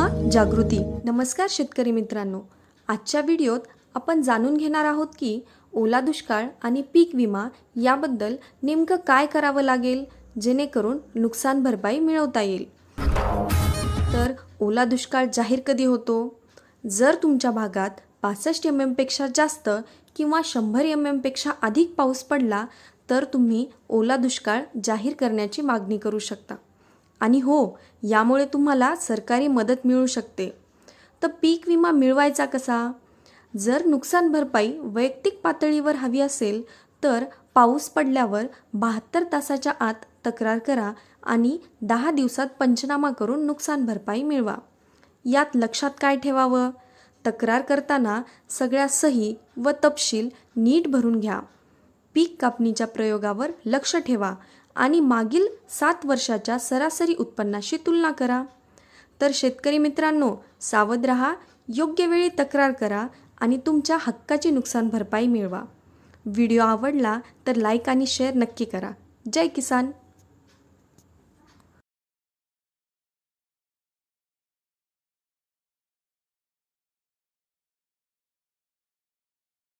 जागृती. नमस्कार शेतकरी मित्रांनो. आजच्या व्हिडिओत आपण जाणून घेणार आहोत की ओला दुष्काळ आणि पीक विमा याबद्दल नेमकं काय करावं लागेल जेणेकरून नुकसान भरपाई मिळवता येईल. तर ओला दुष्काळ जाहीर कधी होतो? जर तुमच्या भागात पासष्ट एम एमपेक्षा जास्त किंवा शंभर एम एमपेक्षा अधिक पाऊस पडला तर तुम्ही ओला दुष्काळ जाहीर करण्याची मागणी करू शकता. आणि हो यामुळे तुम्हाला सरकारी मदत मिळू शकते. तर पीक विमा मिळवायचा कसा? जर नुकसान भरपाई वैयक्तिक पातळीवर हवी असेल तर पाऊस पडल्यावर बहात्तर तासाच्या आत तक्रार करा आणि दहा दिवसात पंचनामा करून नुकसान भरपाई मिळवा. यात लक्षात काय ठेवावं? तक्रार करताना सगळ्या सही व तपशील नीट भरून घ्या. पीक कापणीच्या प्रयोगावर लक्ष ठेवा आणि मागील सात वर्षाच्या सरासरी उत्पन्नाशी तुलना करा. तर शेतकरी मित्रांनो सावध रहा योग्य वेळी तक्रार करा आणि तुमच्या हक्काची नुकसान भरपाई मिळवा. व्हिडिओ आवडला तर लाईक आणि शेअर नक्की करा. जय किसान!